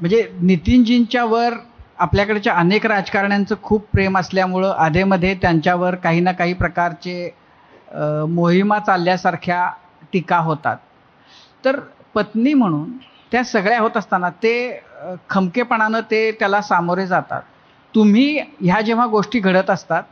म्हणजे नितीनजींच्यावर आपल्याकडच्या अनेक राजकारण्यांचं खूप प्रेम असल्यामुळं आधेमध्ये त्यांच्यावर काही ना काही प्रकारचे मोहिमा चालल्यासारख्या टीका होतात. तर पत्नी म्हणून त्या सगळ्या होत असताना ते खमकेपणानं ते त्याला सामोरे जातात. तुम्ही ह्या जेव्हा गोष्टी घडत असतात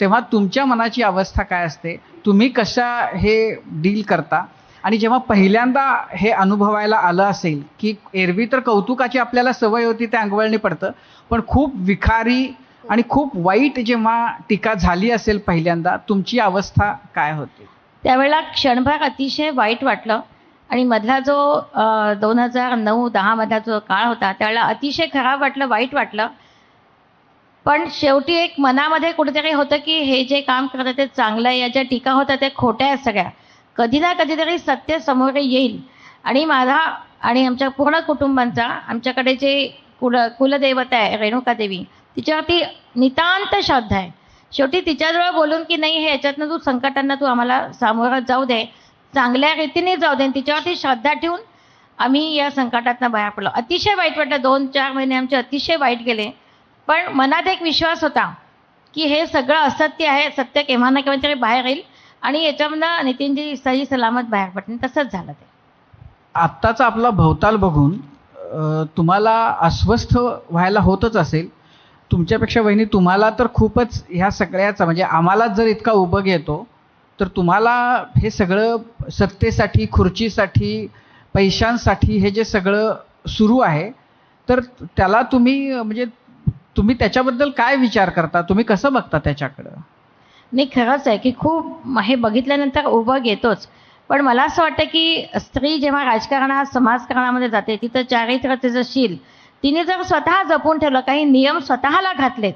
तेव्हा तुमच्या मनाची अवस्था काय असते? तुम्ही कशा हे डील करता? आणि जेव्हा पहिल्यांदा हे अनुभवायला आलं असेल की एरवी तर कौतुकाची आपल्याला सवय होती ते अंगवळणी पडतं पण खूप विखारी आणि खूप वाईट जेव्हा टीका झाली असेल पहिल्यांदा तुमची अवस्था काय होती? त्यावेळेला क्षणभर अतिशय वाईट वाटलं आणि मधला जो दोन हजार नऊ दहामधला जो काळ होता त्यावेळेला अतिशय खराब वाटलं वाईट वाटलं. पण शेवटी एक मनामध्ये कुठेतरी होतं की हे जे काम करतं ते चांगलं आहे या ज्या टीका होत्या त्या खोट्या आहेत सगळ्या. कधी ना कधीतरी सत्य समोर येईल. आणि माझा आणि आमच्या पूर्ण कुटुंबांचा आमच्याकडे जे कुल कुलदेवता आहे रेणुका देवी तिच्यावरती नितांत श्रद्धा आहे. शेवटी तिच्याजवळ बोलून की नाही हे याच्यातनं तू संकटांना तू आम्हाला सामोरं जाऊ दे. चांगल्या रीतीने जाऊ दे. आणि तिच्यावरती श्रद्धा ठेवून आम्ही या संकटातनं बाहेर पडलो. अतिशय वाईट वाटलं. दोन चार महिने आमचे अतिशय वाईट गेले. पण मनात एक विश्वास होता की हे सगळं असत्य आहे. सत्य केव्हा ना केव्हा तरी बाहेर येईल. आणि याच्यामधनं नितीनजी सही सलामत बाहेर पडतील. तसंच झालं ते. आत्ताचा आपला भोवताल बघून तुम्हाला अस्वस्थ व्हायला होतच असेल. तुमच्यापेक्षा वहिनी तुम्हाला तर खूपच ह्या सगळ्याचा म्हणजे आम्हाला जर इतका उभं येतो तर तुम्हाला हे सगळं सत्तेसाठी खुर्चीसाठी पैशांसाठी हे जे सगळं सुरू आहे तर त्याला तुम्ही म्हणजे तुम्ही त्याच्याबद्दल काय विचार करता? तुम्ही कसं बघता त्याच्याकडं? नाही खरंच आहे की खूप हे बघितल्यानंतर उभं येतोच पण मला असं वाटतं की स्त्री जेव्हा राजकारणात समाजकारणामध्ये जाते तिथं चारित्र्य तिचं शील. तिने जर स्वतः जपून ठेवलं काही नियम स्वतःला घातलेत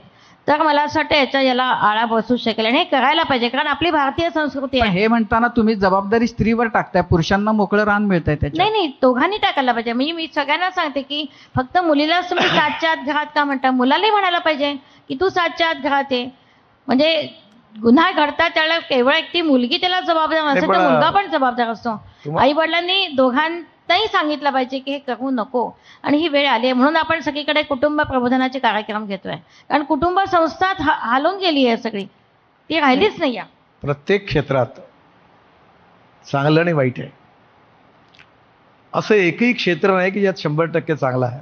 तर मला असं वाटतं याच्या याला आळा बसू शकेल आणि हे करायला पाहिजे कारण आपली भारतीय संस्कृती आहे. हे म्हणताना तुम्ही जबाबदारी स्त्रीवर टाकताय पुरुषांना मोकळं रान मिळतंय नाही नाही दोघांनी टाकायला पाहिजे. म्हणजे मी सगळ्यांना सांगते की फक्त मुलीलाच तुम्ही सातच्या आत घरात का म्हणता? मुलालाही म्हणायला पाहिजे की तू सातच्या आत घरात आहे म्हणजे गुन्हा घडतात त्याला केवळ एकटी मुलगी त्याला जबाबदार पण, तर मुलगा पण जबाबदार असतो. आई वडिलांनी दोघांनाही सांगितलं पाहिजे की हे करू नको. आणि ही वेळ आली आहे. म्हणून आपण सगळीकडे कुटुंब प्रबोधनाचे कार्यक्रम घेतोय. कारण कुटुंब संस्थात हा- हालून गेली आहे सगळी. ती राहिलीच नाही. प्रत्येक क्षेत्रात चांगलं आणि वाईट आहे. असं एकही क्षेत्र नाही की ज्यात शंभर टक्के चांगलं आहे.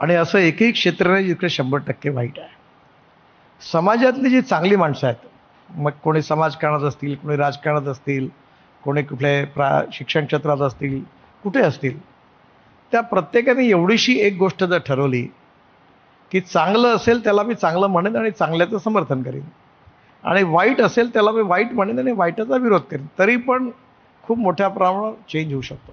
आणि असं एकही क्षेत्र नाही जिकडे शंभर टक्के वाईट आहे. समाजातली जी चांगली माणसं आहेत मग कोणी समाजकारणात असतील कोणी राजकारणात असतील कोणी कुठल्या प्रा शिक्षण क्षेत्रात असतील कुठे असतील त्या प्रत्येकाने एवढीशी एक गोष्ट जर ठरवली की चांगलं असेल त्याला मी चांगलं म्हणेन आणि चांगल्याचं समर्थन करेन. आणि वाईट असेल त्याला मी वाईट म्हणेन आणि वाईटाचा विरोध करेन. तरी पण खूप मोठ्या प्रमाणावर चेंज होऊ शकतो.